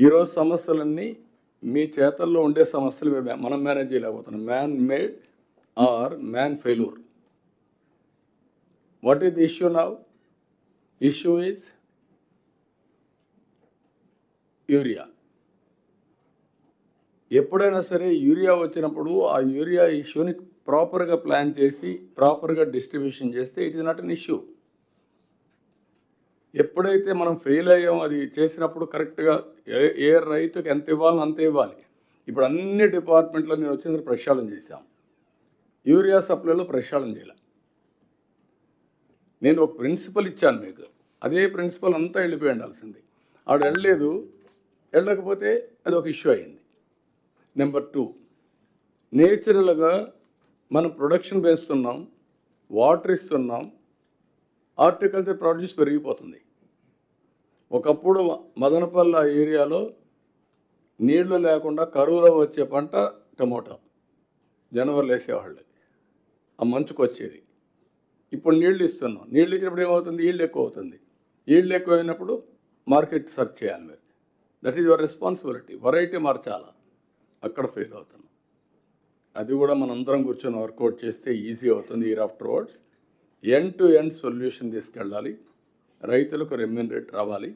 ఈరోజు సమస్యలన్నీ మీ చేతల్లో ఉండే సమస్యలు మేము- మనం మేనేజ్ చేయలేకపోతున్నాం. Man made or man failure. What is the issue now issue is urea. ఎప్పుడైనా సరే యూరియా వచ్చినప్పుడు ఆ యూరియా ఇష్యూని ప్రాపర్గా ప్లాన్ చేసి ప్రాపర్గా డిస్ట్రిబ్యూషన్ చేస్తే it is not an issue. ఎప్పుడైతే మనం ఫెయిల్ అయ్యాం అది చేసినప్పుడు కరెక్ట్గా ఏ ఏ రైతుకి ఎంత ఇవ్వాలో అంత ఇవ్వాలి. ఇప్పుడు అన్ని డిపార్ట్మెంట్లో నేను వచ్చిన ప్రక్షాళన చేశాం. యూరియా సప్లైలో ప్రక్షాళన చేయాలి. నేను ఒక ప్రిన్సిపల్ ఇచ్చాను మీకు. అదే ప్రిన్సిపల్ అంతా వెళ్ళిపోయి ఉండాల్సింది. ఆవిడ వెళ్ళలేదు వెళ్ళకపోతే అది ఒక ఇష్యూ అయింది. నెంబర్ టూ నేచురల్గా మనం ప్రొడక్షన్ పెంచుతున్నాం వాటర్ ఇస్తున్నాం హార్టికల్చర్ ప్రొడ్యూస్ పెరిగిపోతుంది. ఒకప్పుడు మదనపల్లి ఏరియాలో నీళ్ళు లేకుండా కరువులో వచ్చే పంట టమోటా. జనవరిలో వేసేవాళ్ళు. ఆ మంచుకు వచ్చేది. ఇప్పుడు నీళ్ళు ఇస్తున్నాం. నీళ్ళు ఇచ్చినప్పుడు ఏమవుతుంది? ఈళ్ళు ఎక్కువ అవుతుంది. ఈళ్ళు ఎక్కువ అయినప్పుడు మార్కెట్ సెర్చ్ చేయాలి మీరు. That is your responsibility variety మార్చాలా? అక్కడ ఫెయిల్ అవుతున్నాం. అది కూడా మనందరం కూర్చొని వర్కౌట్ చేస్తే ఈజీ అవుతుంది. Year afterwards end to end solution తీసుకెళ్ళాలి. రైతులకు రెమ్యూనరేట్ రావాలి.